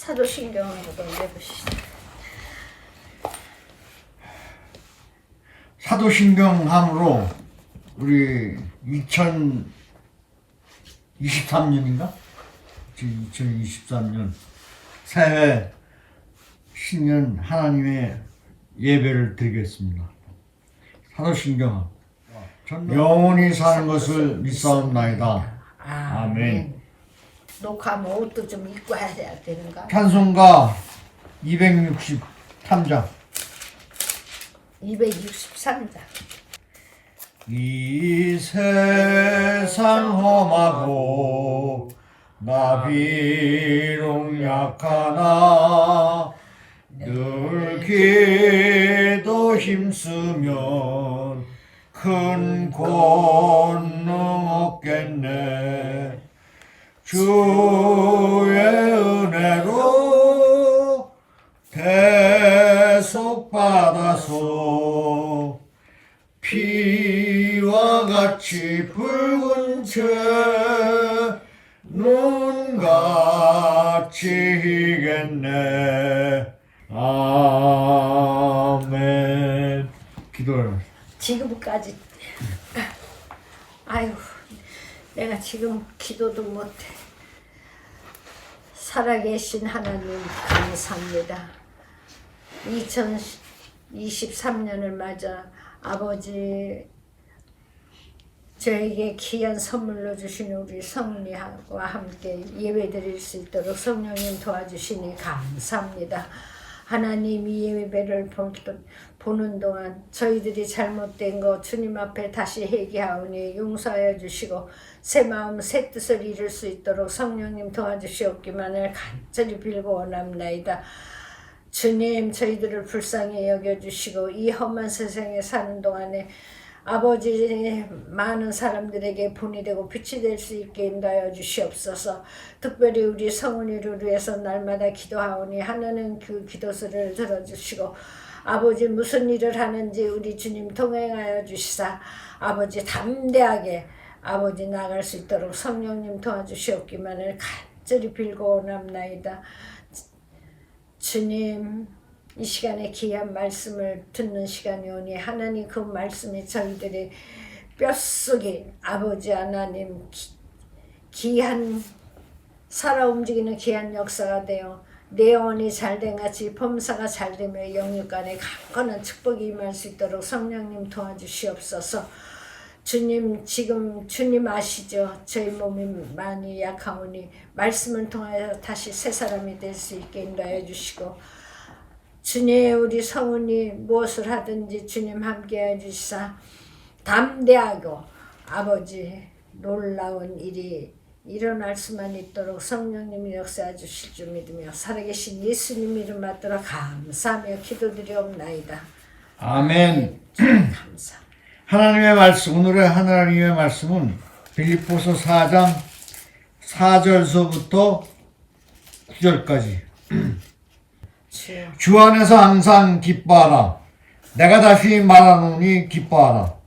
사도신경으로도 읽으시죠. 사도신경함으로 우리 2023년인가? 지금 2023년 새해 신년 하나님의 예배를 드리겠습니다. 사도신경 영원히 사는 것을 믿사옵나이다. 아멘. 녹화하면 옷도 좀 입고 해야 되는가? 찬송가 263장 263장. 이 세상 험하고 나 비록 약하나 늘 기도 힘쓰면 큰 권능 얻겠네 주의 은혜로 대속 받아서 피와 같이 붉은 채 눈 같이 희겠네. 아멘. 기도를 지금까지. 아유 내가 지금 기도도 못해 살아계신 하나님 감사합니다 2023년을 맞아 아버지 저에게 귀한 선물로 주신 우리 성리와 함께 예배 드릴 수 있도록 성령님 도와주시니 감사합니다. 하나님 이 예배를 보는 동안 저희들이 잘못된 거 주님 앞에 다시 회개하오니 용서하여 주시고 새 마음 새 뜻을 이룰 수 있도록 성령님 도와주시옵기만을 간절히 빌고 원합나이다. 주님 저희들을 불쌍히 여겨주시고 이 험한 세상에 사는 동안에 아버지 많은 사람들에게 본이 되고 빛이 될 수 있게 인도하여 주시옵소서. 특별히 우리 성은이를 위해서 날마다 기도하오니 하나는 그 기도서를 들어주시고 아버지 무슨 일을 하는지 우리 주님 통행하여 주시사 아버지 담대하게 아버지 나갈 수 있도록 성령님 도와주시옵기만을 간절히 빌고 원합나이다. 주님 이 시간에 귀한 말씀을 듣는 시간이 오니 하나님 그 말씀이 저희들의 뼛속에 아버지 하나님 기, 귀한 살아 움직이는 귀한 역사가 되어 내 영혼이 잘된 같이 범사가 잘되며 영육간에 강건한 축복이 임할 수 있도록 성령님 도와주시옵소서 주님 지금 주님 아시죠? 저희 몸이 많이 약하오니 말씀을 통하여 다시 새 사람이 될 수 있게 인도하여 주시고 주님 우리 성은이 무엇을 하든지 주님 함께 해 주시사 담대하고 아버지 놀라운 일이 일어날 수만 있도록 성령님이 역사해 주실 줄 믿으며 살아계신 예수님 이름 받들어 감사하며 기도드리옵나이다. 아멘 감사. 하나님의 말씀 오늘의 하나님의 말씀은 빌립보서 4장 4절서부터 9절까지 주 안에서 항상 기뻐하라 내가 다시 말하노니 기뻐하라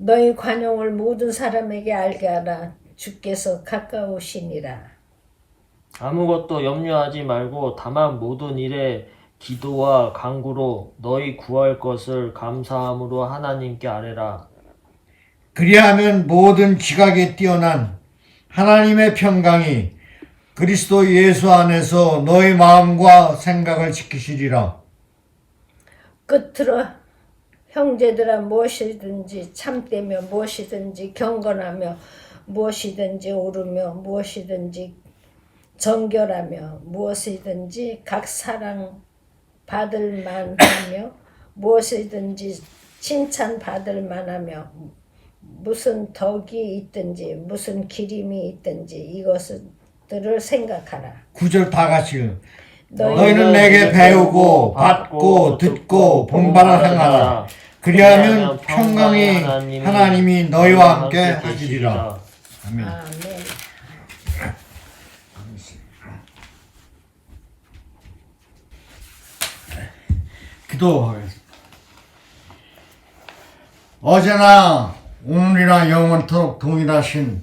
너희 관용을 모든 사람에게 알게 하라. 주께서 가까우시니라. 아무것도 염려하지 말고 다만 모든 일에 기도와 간구로 너희 구할 것을 감사함으로 하나님께 아뢰라. 그리하면 모든 지각에 뛰어난 하나님의 평강이 그리스도 예수 안에서 너희 마음과 생각을 지키시리라. 끝으로 형제들아 무엇이든지 참되며 무엇이든지 경건하며 무엇이든지 옳으며 무엇이든지 정결하며 무엇이든지 각 사랑 받을 만하며 무엇이든지 칭찬 받을 만하며 무슨 덕이 있든지 무슨 기림이 있든지 이것 들을 생각하라. 구절 다 같이 너희 너희는 내게 배우고 받고 듣고 본바를 행하라 그리하면 평강이 하나님이 너희와 함께 하시리라 아멘. 기도하겠습니다. 어제나 오늘이나 영원토록 동일하신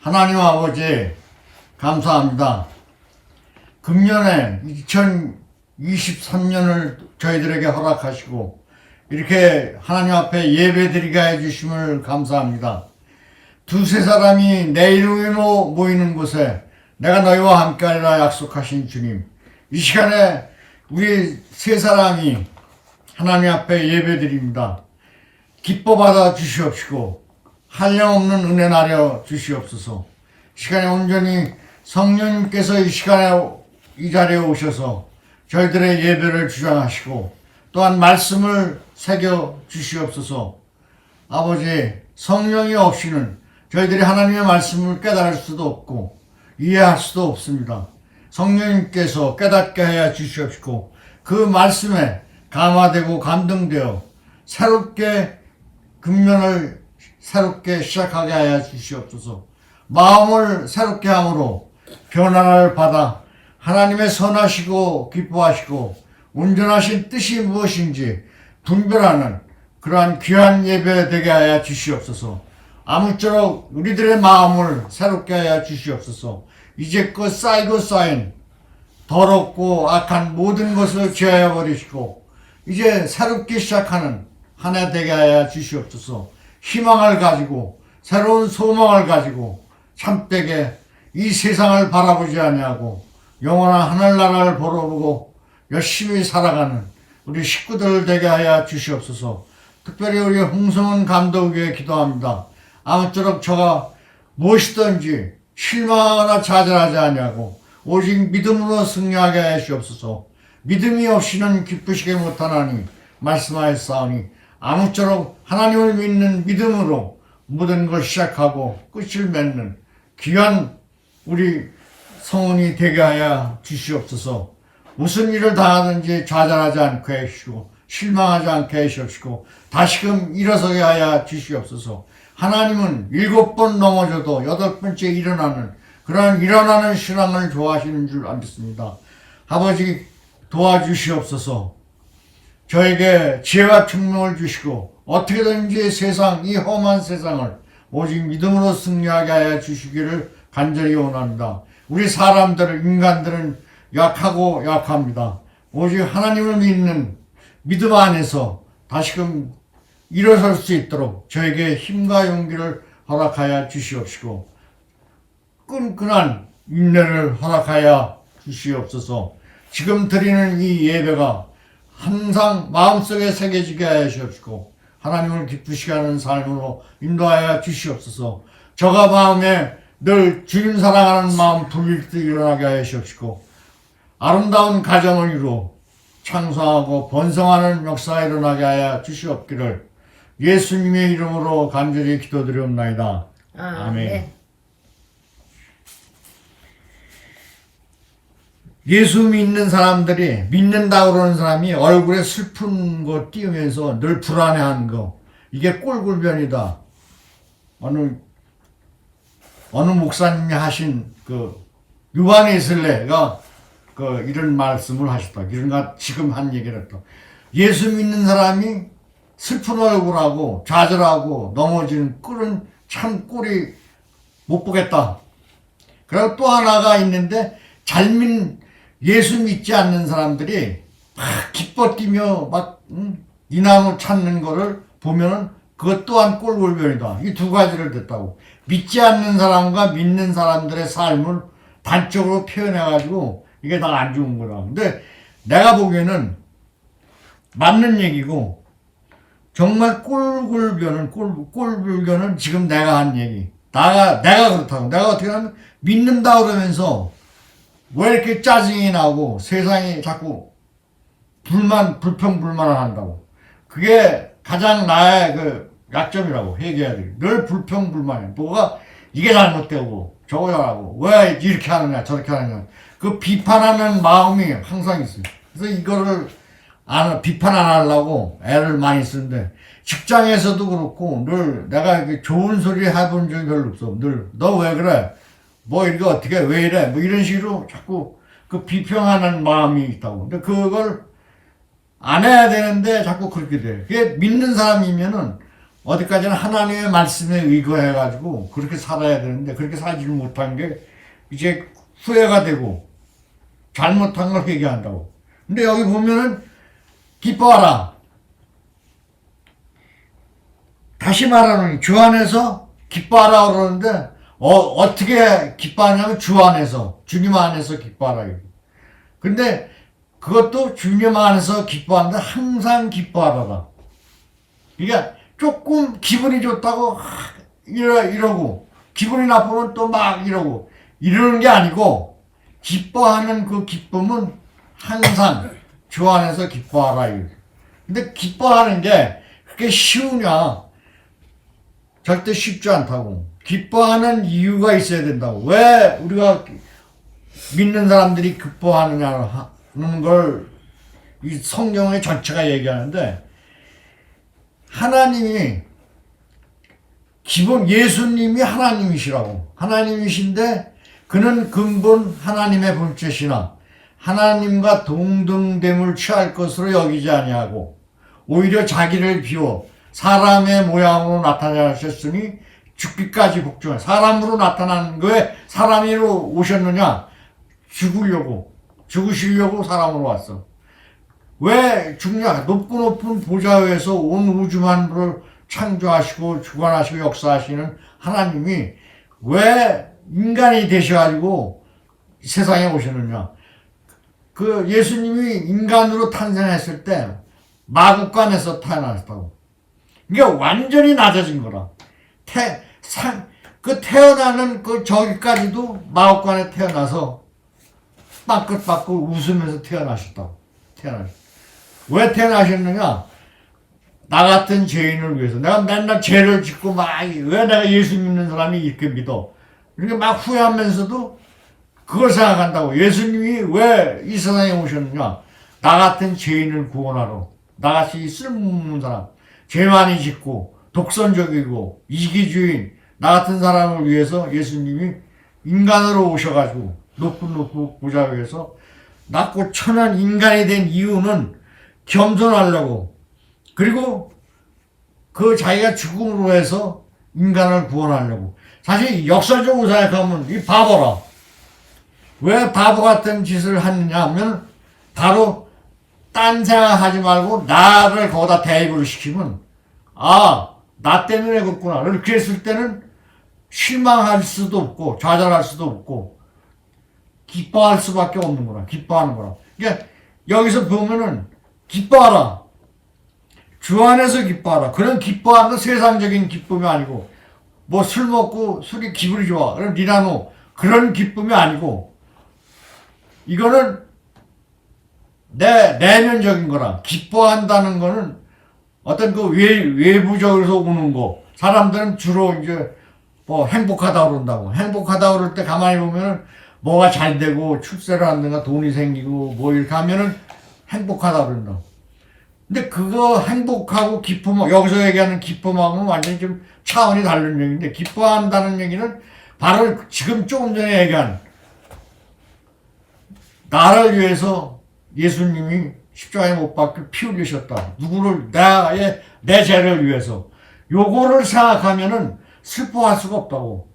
하나님 아버지 감사합니다. 금년에 2023년을 저희들에게 허락하시고 이렇게 하나님 앞에 예배드리게 해주심을 감사합니다. 두세 사람이 내 이름으로 모이는 곳에 내가 너희와 함께하리라 약속하신 주님. 이 시간에 우리 세 사람이 하나님 앞에 예배드립니다. 기뻐 받아 주시옵시고 한량없는 은혜 나려 주시옵소서. 시간에 온전히 성령님께서 이 시간에 이 자리에 오셔서 저희들의 예배를 주장하시고 또한 말씀을 새겨 주시옵소서. 아버지 성령이 없이는 저희들이 하나님의 말씀을 깨달을 수도 없고 이해할 수도 없습니다. 성령님께서 깨닫게 하여 주시옵시고 그 말씀에 감화되고 감동되어 새롭게 금년을 새롭게 시작하게 하여 주시옵소서. 마음을 새롭게 함으로 변화를 받아 하나님의 선하시고 기뻐하시고 온전하신 뜻이 무엇인지 분별하는 그러한 귀한 예배 되게 하여 주시옵소서. 아무쪼록 우리들의 마음을 새롭게 하여 주시옵소서. 이제껏 쌓이고 쌓인 더럽고 악한 모든 것을 제하여 버리시고 이제 새롭게 시작하는 한 해 되게 하여 주시옵소서. 희망을 가지고 새로운 소망을 가지고 참되게 이 세상을 바라보지 아니하고 영원한 하늘나라를 보러보고 열심히 살아가는 우리 식구들 되게 하여 주시옵소서. 특별히 우리 홍성은 감독에게 기도합니다. 아무쪼록 저가 무엇이든지 실망하거나 좌절하지 아니하고 오직 믿음으로 승리하게 하시옵소서. 믿음이 없이는 기쁘시게 못하나니 말씀하였사오니 아무쪼록 하나님을 믿는 믿음으로 모든 걸 시작하고 끝을 맺는 귀한 우리 성원이 되게 하여 주시옵소서. 무슨 일을 당하든지 좌절하지 않게 하시고 실망하지 않게 하시옵시고 다시금 일어서게 하여 주시옵소서. 하나님은 일곱 번 넘어져도 여덟 번째 일어나는 그러한 일어나는 신앙을 좋아하시는 줄 믿습니다. 아버지 도와주시옵소서. 저에게 지혜와 충명을 주시고 어떻게든지 세상 이 험한 세상을 오직 믿음으로 승리하게 하여 주시기를 간절히 원합니다. 우리 사람들은 인간들은 약하고 약합니다. 오직 하나님을 믿는 믿음 안에서 다시금 일어설 수 있도록 저에게 힘과 용기를 허락하여 주시옵시고 끈끈한 인내를 허락하여 주시옵소서. 지금 드리는 이 예배가 항상 마음속에 새겨지게 하여 주시옵시고 하나님을 기쁘시게 하는 삶으로 인도하여 주시옵소서. 저가 마음에 늘 주님 사랑하는 마음 불릴 듯 일어나게 하여 주시옵시고 아름다운 가정을 이루어 창성하고 번성하는 역사가 일어나게 하여 주시옵기를 예수님의 이름으로 간절히 기도드리옵나이다. 아멘. 예수 믿는 사람들이 믿는다 그러는 사람이 얼굴에 슬픈 거 띄우면서 늘 불안해하는 거 이게 꼴불변이다. 어느 어느 목사님이 하신 그 유한에슬레가 그 이런 말씀을 하셨다. 이런가 지금 한 얘기를 했다. 예수 믿는 사람이 슬픈 얼굴하고 좌절하고 넘어지는 꼴은 참 꼴이 못 보겠다. 그리고 또 하나가 있는데 잘 믿, 예수 믿지 않는 사람들이 막 기뻐 뛰며 막 음, 이나무 찾는 거를 보면은 그것 또한 꼴불변이다. 이 두 가지를 듣다고. 믿지 않는 사람과 믿는 사람들의 삶을 단적으로 표현해가지고 이게 다 안 좋은 거다. 근데 내가 보기에는 맞는 얘기고 정말 꼴불변은 꼴, 꼴불견은 지금 내가 한 얘기. 나가 내가 그렇다고. 내가 어떻게 하면 믿는다 그러면서 왜 이렇게 짜증이 나고 세상이 자꾸 불만 불평 불만을 한다고. 그게 가장 나의 그 약점이라고 얘기해야 돼. 늘 불평 불만해. 뭐가 이게 잘못되고 저거 잘하고 왜 이렇게 하느냐 저렇게 하느냐. 그 비판하는 마음이 항상 있어요. 그래서 이거를 안, 비판 안 하려고 애를 많이 쓰는데 직장에서도 그렇고 늘 내가 좋은 소리 해본 적이 별로 없어. 늘 너 왜 그래? 뭐 이거 어떻게 왜 이래? 뭐 이런 식으로 자꾸 그 비평하는 마음이 있다고. 근데 그걸 안 해야 되는데 자꾸 그렇게 돼. 그게 믿는 사람이면은 어디까지나 하나님의 말씀에 의거해가지고 그렇게 살아야 되는데 그렇게 살지를 못한 게 이제 후회가 되고 잘못한 걸 회개한다고. 근데 여기 보면은 기뻐하라. 다시 말하는 주 안에서 기뻐하라 그러는데 어, 어떻게 기뻐하냐면 주 안에서 주님 안에서 기뻐하라. 근데 그것도 주님 안에서 기뻐하는데 항상 기뻐하라. 그러니까 조금 기분이 좋다고 하, 이러, 이러고 기분이 나쁘면 또 막 이러고 이러는 게 아니고 기뻐하는 그 기쁨은 항상 주 안에서 기뻐하라. 근데 기뻐하는 게 그렇게 쉬우냐? 절대 쉽지 않다고. 기뻐하는 이유가 있어야 된다고. 왜 우리가 믿는 사람들이 기뻐하느냐는 걸이 성경의 전체가 얘기하는데 하나님이 기본 예수님이 하나님이시라고. 하나님이신데 그는 근본 하나님의 본체시나 하나님과 동등됨을 취할 것으로 여기지 아니하고 오히려 자기를 비워 사람의 모양으로 나타나셨으니 죽기까지 복종해. 사람으로 나타난 거에 사람으로 오셨느냐? 죽으려고 죽으시려고 사람으로 왔어 왜 죽냐 높고 높은 보좌에서 온 우주 만물을 창조하시고 주관하시고 역사하시는 하나님이 왜 인간이 되셔가지고 세상에 오셨느냐? 그 예수님이 인간으로 탄생했을 때 마국간에서 태어났다고. 이게 완전히 낮아진 거라. 태, 상, 그 태어나는 그 저기까지도 마국간에 태어나서 빠끗빠끗 웃으면서 태어나셨다고. 태어나셨 왜 태어나셨느냐? 나 같은 죄인을 위해서. 내가 맨날 죄를 짓고 막 왜 내가 예수 믿는 사람이 이렇게 믿어? 이렇게 막 후회하면서도 그걸 생각한다고. 예수님이 왜 이 세상에 오셨느냐? 나 같은 죄인을 구원하러. 나같이 쓸모없는 사람. 죄 많이 짓고 독선적이고 이기주의인 나 같은 사람을 위해서 예수님이 인간으로 오셔가지고 높은 높은 보좌 위에서 낮고 천한 인간이 된 이유는 겸손하려고. 그리고 그 자기가 죽음으로 해서 인간을 구원하려고. 사실 역설적으로 생각하면 이 바보라. 왜 바보 같은 짓을 하느냐 하면 바로 딴 생각하지 말고 나를 거기다 대입을 시키면 아 나 때문에 그렇구나. 그랬을 때는 실망할 수도 없고 좌절할 수도 없고 기뻐할 수밖에 없는 거라 기뻐하는 거라. 그러니까 여기서 보면은 기뻐하라. 주 안에서 기뻐하라. 그런 기뻐하는 건 세상적인 기쁨이 아니고 뭐 술 먹고 술이 기분이 좋아. 그럼 니라노. 그런 기쁨이 아니고 이거는 내 내면적인 거라. 기뻐한다는 거는 어떤 그 외, 외부적으로서 오는 거. 사람들은 주로 이제 뭐 행복하다 그런다고. 행복하다 그럴 때 가만히 보면은 뭐가 잘 되고 출세를 한다가 돈이 생기고 뭐 이렇게 하면은 행복하다 그런다 근데 그거 행복하고 기쁨 여기서 얘기하는 기쁨하고는 완전히 좀 차원이 다른 얘기인데 기뻐한다는 얘기는 바로 지금 조금 전에 얘기한 나를 위해서 예수님이 십자가에 못 박혀 피 흘리셨다. 누구를 나의 내 죄를 위해서 요거를 생각하면은 슬퍼할 수가 없다고.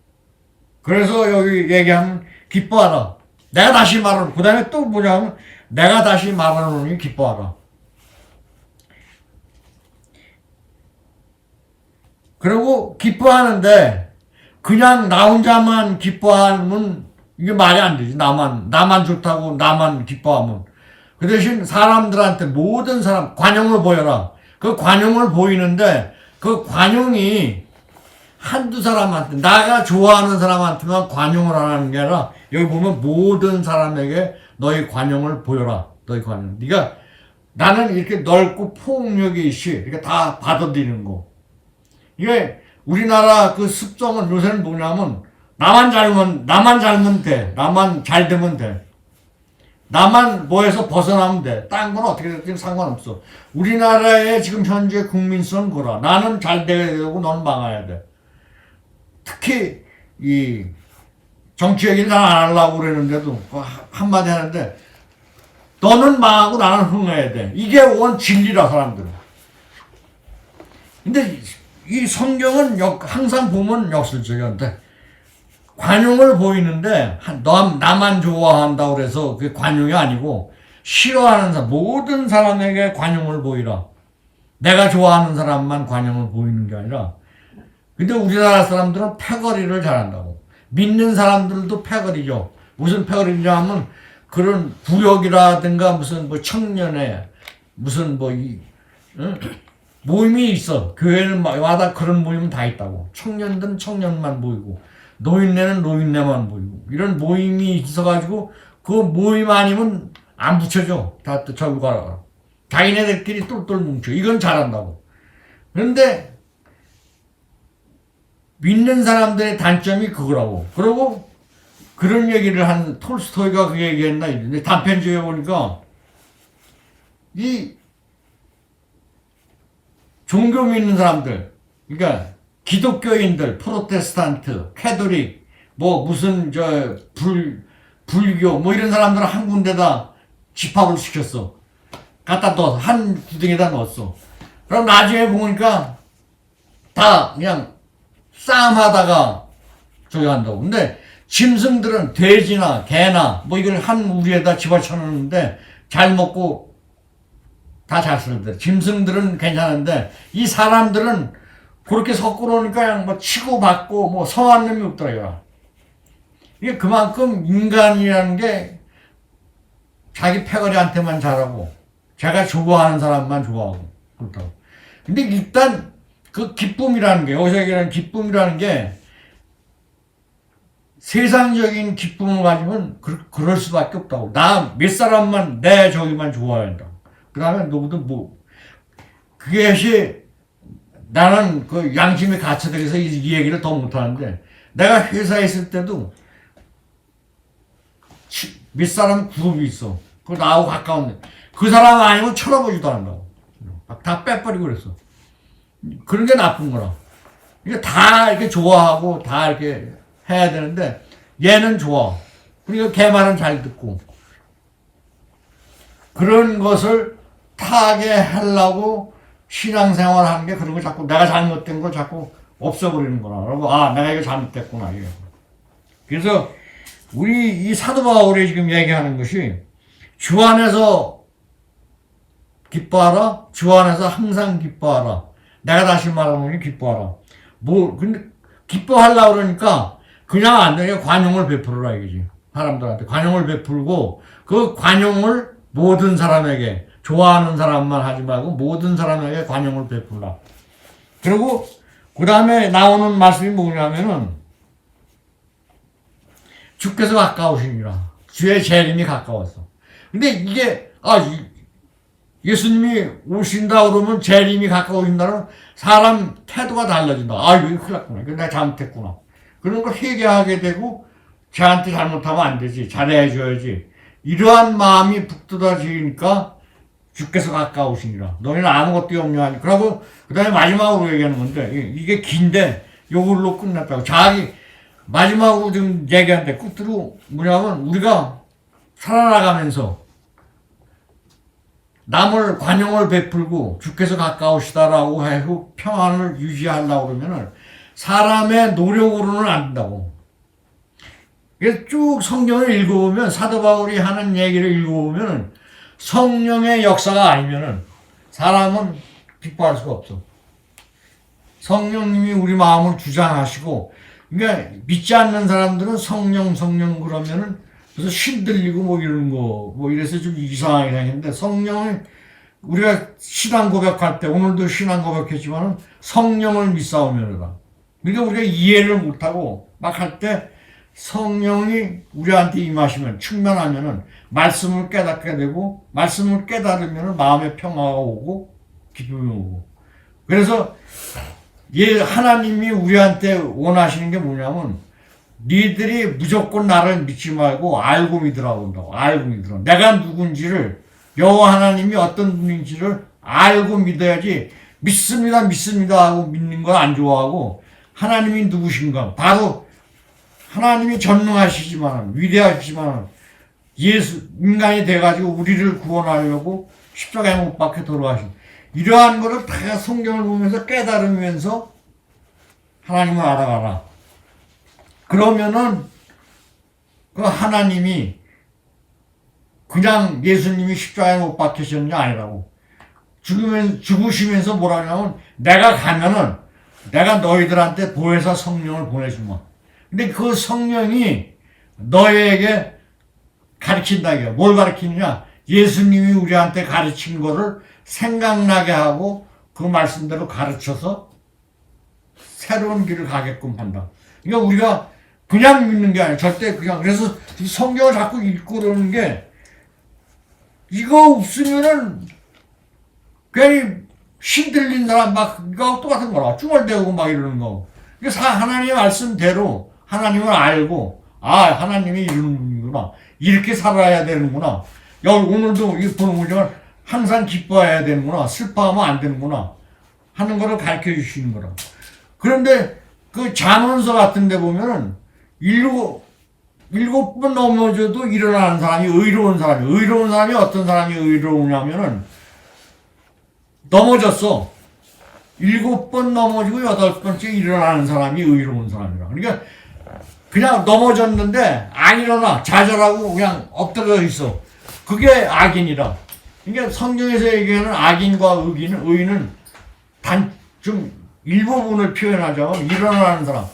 그래서 여기 얘기하면 기뻐하라. 내가 다시 말하는 그 다음에 또 뭐냐면 내가 다시 말하노니 기뻐하라. 그리고 기뻐하는데 그냥 나 혼자만 기뻐하면 이게 말이 안 되지. 나만 나만 좋다고 나만 기뻐하면 그 대신 사람들한테 모든 사람 관용을 보여라. 그 관용을 보이는데 그 관용이 한두 사람한테 나가 좋아하는 사람한테만 관용을 하는 게 아니라 여기 보면 모든 사람에게 너희 관용을 보여라. 너희 관용. 네가 나는 이렇게 넓고 폭력이 있이 이렇게 다 받아들이는 거. 이게 우리나라 그 습성은 요새는 뭐냐면 나만 잘면 나만 잘면 돼. 나만 잘 되면 돼. 나만 뭐에서 벗어나면 돼. 딴 건 어떻게 됐든 상관없어. 우리나라의 지금 현재 국민성은 그라. 나는 잘 돼야 되고 너는 망해야 돼. 특히 이 정치 얘기를 잘안 하려고 그러는데도 그 하- 한마디 하는데 너는 망하고 나는 흥해야 돼. 이게 원 진리라 사람들은. 근데 이 성경은 역, 항상 보면 역설적이한데 관용을 보이는데 한- 너 나만 좋아한다 그래서 그게 관용이 아니고 싫어하는 사람 모든 사람에게 관용을 보이라. 내가 좋아하는 사람만 관용을 보이는 게 아니라 근데 우리나라 사람들은 패거리를 잘한다고. 믿는 사람들도 패거리죠. 무슨 패거리냐 하면 그런 구역이라든가 무슨 뭐 청년회 무슨 뭐 이, 응? 모임이 있어. 교회는 마다 그런 모임은 다 있다고. 청년들은 청년만 모이고 노인네는 노인네만 모이고 이런 모임이 있어가지고 그 모임 아니면 안 붙여줘. 다또 저기 가라. 자기네들끼리 똘똘 뭉쳐. 이건 잘한다고. 그런데 믿는 사람들의 단점이 그거라고. 그리고 그런 얘기를 한 톨스토이가 그 얘기했나 근데 단편집에 보니까 이 종교 믿는 사람들, 그러니까 기독교인들, 프로테스탄트, 캐도릭, 뭐 무슨 저 불 불교 뭐 이런 사람들은 한 군데다 집합을 시켰어. 갖다 넣어 한 구덩이에다 넣었어. 그럼 나중에 보니까 다 그냥 싸움하다가 저기 한다고. 근데 짐승들은 돼지나 개나 뭐 이걸 한 우리에다 집어쳐놓는데 잘 먹고 다 잘 쓰는데 짐승들은 괜찮은데 이 사람들은 그렇게 섞고 놓으니까 그냥 뭐 치고 받고 뭐 성한 놈이 없더라고요. 이게 그만큼 인간이라는 게 자기 패거리한테만 잘하고 자기가 좋아하는 사람만 좋아하고 그렇다고. 근데 일단 그 기쁨이라는 게 여기서 얘기하는 기쁨이라는 게 세상적인 기쁨을 가지면 그, 그럴 수밖에 없다고. 나 몇 사람만 내 저기만 좋아야 한다. 그 다음에 누구든 뭐 그것이 나는 그 양심이 갇혀들어서 이, 이 얘기를 더 못하는데 내가 회사에 있을 때도 치- 몇 사람 그룹이 있어. 그 나하고 가까운데 그 사람 아니면 쳐다보지도 않는다고. 막다 빼버리고 그랬어. 그런 게 나쁜 거라. 이게 다 이렇게 좋아하고 다 이렇게 해야 되는데 얘는 좋아. 그러니까 걔 말은 잘 듣고 그런 것을 타게 하려고 신앙생활 하는 게 그런 거 자꾸 내가 잘못된 걸 자꾸 없애버리는 거라. 그리고 아 내가 이거 잘못됐구나 이게. 그래서 우리 이 사도 바울이 지금 얘기하는 것이 주 안에서 기뻐하라. 주 안에서 항상 기뻐하라. 내가 다시 말하노니 기뻐하라. 뭐 근데 기뻐하려고 그러니까 그냥 안 되게 관용을 베풀어라 이거지. 사람들한테 관용을 베풀고 그 관용을 모든 사람에게 좋아하는 사람만 하지 말고 모든 사람에게 관용을 베풀라. 그리고 그 다음에 나오는 말씀이 뭐냐면은 주께서 가까우시니라. 주의 재림이 가까웠어. 근데 이게 아 이- 예수님이 오신다 그러면 재림이 가까우신다는 사람 태도가 달라진다. 아 이거 큰일 났구나. 이거 내가 잘못했구나. 그런 걸 회개하게 되고 쟤한테 잘못하면 안 되지. 잘해줘야지. 이러한 마음이 북돋아지니까 주께서 가까우시니라. 너희는 아무것도 염려하니. 그러고 그 다음에 마지막으로 얘기하는 건데 이- 이게 긴데 요걸로 끝났다고. 자기 마지막으로 지금 얘기하는데 끝으로 뭐냐면 우리가 살아나가면서 남을 관용을 베풀고 주께서 가까우시다라고 해서 평안을 유지하려고 그러면은 사람의 노력으로는 안 된다고. 쭉 성경을 읽어보면 사도 바울이 하는 얘기를 읽어보면 성령의 역사가 아니면은 사람은 기뻐할 수가 없어. 성령님이 우리 마음을 주장하시고, 그러니까 믿지 않는 사람들은 성령, 성령 그러면은 그래서 신들리고 뭐 이런 거, 뭐 이래서 좀 이상하게 생겼는데 성령은 우리가 신앙 고백할 때 오늘도 신앙 고백했지만은 성령을 믿사오면이다. 그러니까 우리가 이해를 못하고 막 할 때 성령이 우리한테 임하시면 충만하면은 말씀을 깨닫게 되고 말씀을 깨달으면은 마음의 평화가 오고 기쁨이 오고 그래서 예 하나님이 우리한테 원하시는 게 뭐냐면 니들이 무조건 나를 믿지 말고 알고 믿으라고 한다고 알고 믿으라 내가 누군지를 여호와 하나님이 어떤 분인지를 알고 믿어야지 믿습니다 믿습니다 하고 믿는 걸안 좋아하고 하나님이 누구신가 바로 하나님이 전능하시지만 위대하시지만 예수 인간이 돼가지고 우리를 구원하려고 십자가에 못 박혀 돌아가신 이러한 거를 다 성경을 보면서 깨달으면서 하나님을 알아가라. 그러면은 그 하나님이 그냥 예수님이 십자가에 못 박히셨는 게 아니라고. 죽으면, 죽으시면서 뭐라냐면 내가 가면은 내가 너희들한테 보혜사 성령을 보내주마. 근데 그 성령이 너희에게 가르친다 이게 뭘 가르치느냐? 예수님이 우리한테 가르친 거를 생각나게 하고 그 말씀대로 가르쳐서 새로운 길을 가게끔 한다. 그러니까 우리가 그냥 믿는 게 아니라 절대 그냥 그래서 이 성경을 자꾸 읽고 그러는 게 이거 없으면은 괜히 신들린 사람 막 이거 똑같은 거라 쭈얼대고 막 이러는 거. 이게 사 하나님의 말씀대로 하나님을 알고 아 하나님이 이러는 분이구나 이렇게 살아야 되는구나. 여기 오늘도 이 보는 거지만 항상 기뻐해야 되는구나 슬퍼하면 안 되는구나 하는 거를 가르쳐 주시는 거라. 그런데 그 잠언서 같은 데 보면은 일곱 일곱 번 넘어져도 일어나는 사람이 의로운 사람이 의로운 사람이 어떤 사람이 의로우냐면은 넘어졌어. 일곱 번 넘어지고 여덟 번째 일어나는 사람이 의로운 사람이라. 그러니까 그냥 넘어졌는데 안 일어나 좌절하고 그냥 엎드려 있어. 그게 악인이라. 그러니까 성경에서 얘기하는 악인과 의인은 의인은 단 좀 일부분을 표현하자면 일어나는 사람,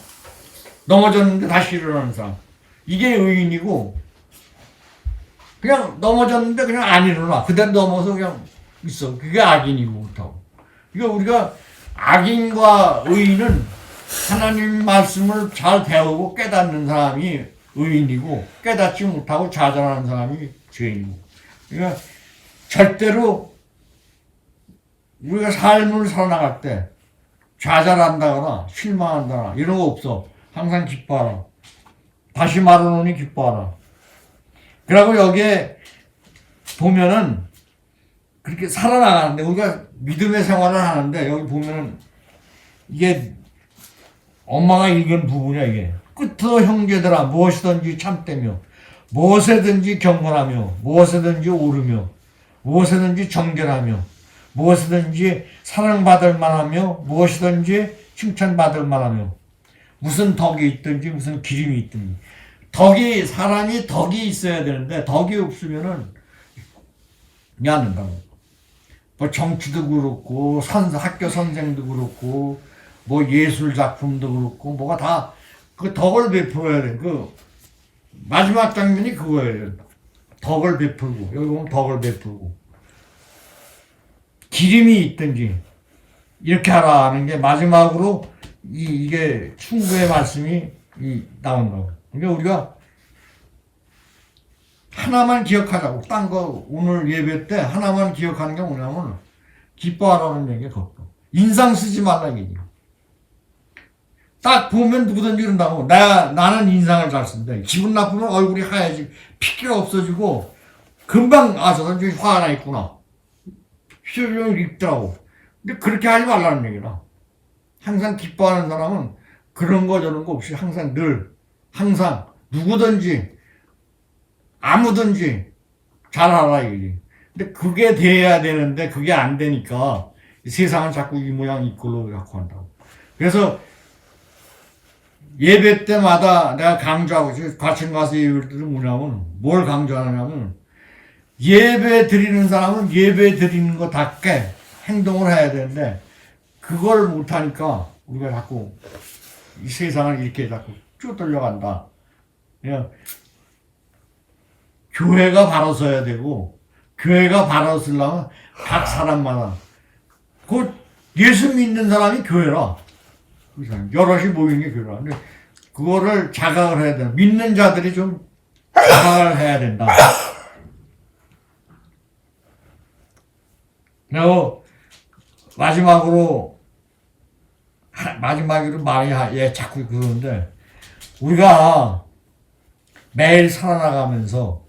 넘어졌는데 다시 일어나는 사람. 이게 의인이고 그냥 넘어졌는데 그냥 안 일어나. 그대로 넘어서 그냥 있어. 그게 악인이고 못하고. 그러니까 우리가 악인과 의인은 하나님 말씀을 잘 배우고 깨닫는 사람이 의인이고 깨닫지 못하고 좌절하는 사람이 죄인이고. 그러니까 절대로 우리가 삶을 살아나갈 때 좌절한다거나 실망한다거나 이런 거 없어. 항상 기뻐하라. 다시 말하노니 기뻐하라. 그리고 여기에 보면은 그렇게 살아나가는데 우리가 믿음의 생활을 하는데 여기 보면은 이게 엄마가 읽은 부분이야 이게 끝으로 형제들아 무엇이든지 참되며 무엇에든지 경건하며 무엇에든지 오르며 무엇에든지 정결하며 무엇이든지 사랑받을 만하며 무엇이든지 칭찬받을 만하며 무슨 덕이 있든지 무슨 기름이 있든지 덕이 사람이 덕이 있어야 되는데 덕이 없으면은 그냥 안 된다고. 뭐 정치도 그렇고 선 학교 선생도 그렇고 뭐 예술 작품도 그렇고 뭐가 다 그 덕을 베풀어야 돼. 그 마지막 장면이 그거예요. 덕을 베풀고 여기 보면 덕을 베풀고 기름이 있든지 이렇게 하라 하는 게 마지막으로 이, 이게 충고의 말씀이 이, 나온다고. 그러니까 우리가 하나만 기억하자고. 딴 거 오늘 예배 때 하나만 기억하는 게 뭐냐면 기뻐하라는 그것도. 인상 쓰지 말라 얘기. 딱 보면 누구든지 이런다고. 나, 나는 인상을 잘 쓴다. 기분 나쁘면 얼굴이 하얘지. 핏기가 없어지고 금방 아, 저 사람 좀 화가 나 있구나. 표정을 읽더라고. 근데 그렇게 하지 말라는 얘기라. 항상 기뻐하는 사람은 그런 거 저런 거 없이 항상 늘, 항상 누구든지, 아무든지 잘하라 이거지. 근데 그게 돼야 되는데 그게 안 되니까 이 세상은 자꾸 이 모양 이 꼴로 갖고 한다고. 그래서 예배 때마다 내가 강조하고. 과천 가서 예배를 들으면 뭐냐면 뭘 강조하냐면 예배 드리는 사람은 예배 드리는 것답게 행동을 해야 되는데 그걸 못하니까 우리가 자꾸 이 세상을 이렇게 자꾸 쭉 돌려간다. 그냥 교회가 바로 서야 되고 교회가 바로 서려면 각 사람마다 그 예수 믿는 사람이 교회라. 그 여럿이 모이는 게 교회라. 근데 그거를 자각을 해야 돼. 믿는 자들이 좀 자각을 해야 된다. 그리고 마지막으로 하- 마지막으로 말이 하- 예 자꾸 그러는데 우리가 매일 살아나가면서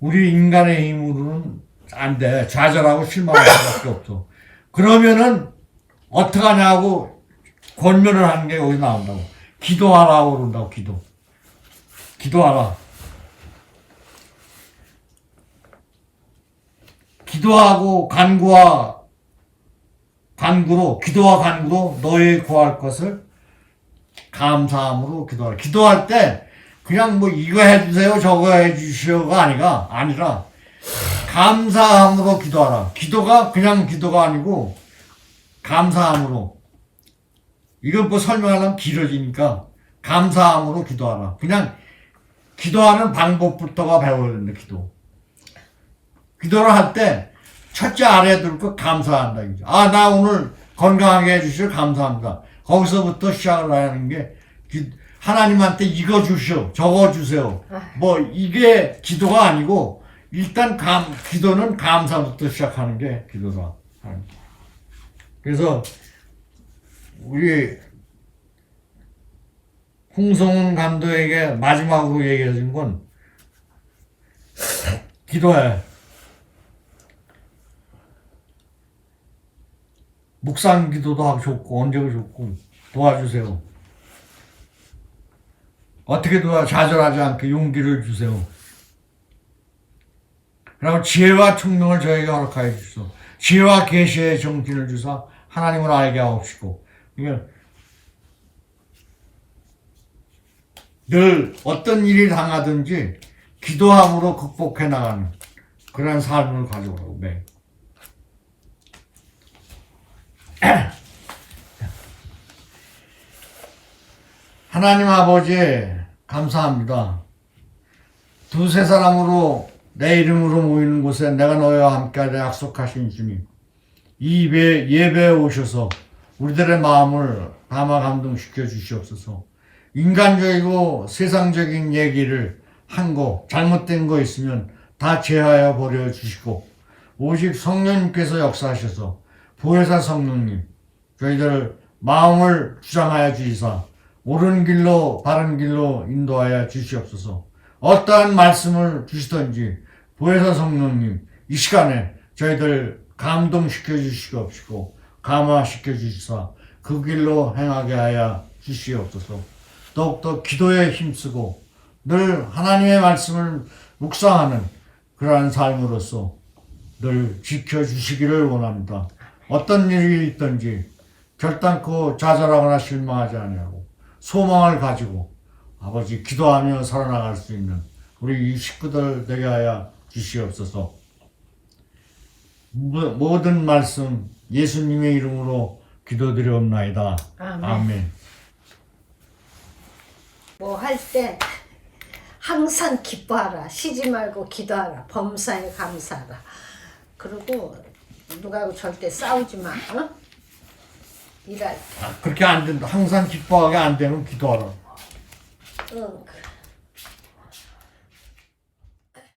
우리 인간의 힘으로는 안 돼. 좌절하고 실망할 수밖에 없어. 그러면은 어떡하냐고 권면을 하는 게 여기 나온다고. 기도하라고 그런다고, 기도. 기도하라. 기도하고 간구와 간구로, 기도와 간구로 너희 구할 것을 감사함으로 기도하라. 기도할 때 그냥 뭐 이거 해주세요, 저거 해주시오가 아니라 아니라 감사함으로 기도하라. 기도가 그냥 기도가 아니고 감사함으로. 이걸 뭐 설명하려면 길어지니까 감사함으로 기도하라. 그냥 기도하는 방법부터가 배워야 된다, 기도. 기도를 할 때 첫째 아래 들고 감사한다. 아, 나 오늘 건강하게 해주시오. 감사합니다. 거기서부터 시작을 하는 게 기- 하나님한테 이거 주시오. 저거 주세요. 뭐 이게 기도가 아니고 일단 감, 기도는 감사부터 시작하는 게 기도다. 그래서 우리 홍성훈 감독에게 마지막으로 얘기해 준 건 기도해. 묵상 기도도 하고 좋고 언제고 좋고 도와주세요. 어떻게 도와 좌절하지 않게 용기를 주세요. 그리고 지혜와 총명을 저에게 허락하여 주시오. 지혜와 계시의 정신을 주사 하나님을 알게 하옵시고 그러니까 늘 어떤 일이 당하든지 기도함으로 극복해 나가는 그런 삶을 가져오라고 매. 하나님 아버지 감사합니다. 두세 사람으로 내 이름으로 모이는 곳에 내가 너희와 함께하려 약속하신 주님 이 예배, 예배에 오셔서 우리들의 마음을 담아 감동시켜 주시옵소서 인간적이고 세상적인 얘기를 한 거 잘못된 거 있으면 다 제하여 버려 주시고 오직 성령님께서 역사하셔서 보혜사 성령님 저희들 마음을 주장하여 주시사 옳은 길로 바른 길로 인도하여 주시옵소서 어떠한 말씀을 주시든지 보혜사 성령님 이 시간에 저희들 감동시켜 주시옵시고 감화시켜 주시사 그 길로 행하게 하여 주시옵소서 더욱더 기도에 힘쓰고 늘 하나님의 말씀을 묵상하는 그러한 삶으로서 늘 지켜주시기를 원합니다. 어떤 일이 있든지 결단코 좌절하거나 실망하지 아니하고 소망을 가지고 아버지 기도하며 살아나갈 수 있는 우리 이 식구들 되게 하여 주시옵소서. 모- 모든 말씀 예수님의 이름으로 기도드리옵나이다. 아멘. 아멘. 뭐 할 때 항상 기뻐하라. 쉬지 말고 기도하라. 범사에 감사하라. 그리고 누가하고 절대 싸우지 마. 어? 일할 때. 그렇게 안 된다. 항상 기뻐하게 안 되면 기도하라. 응.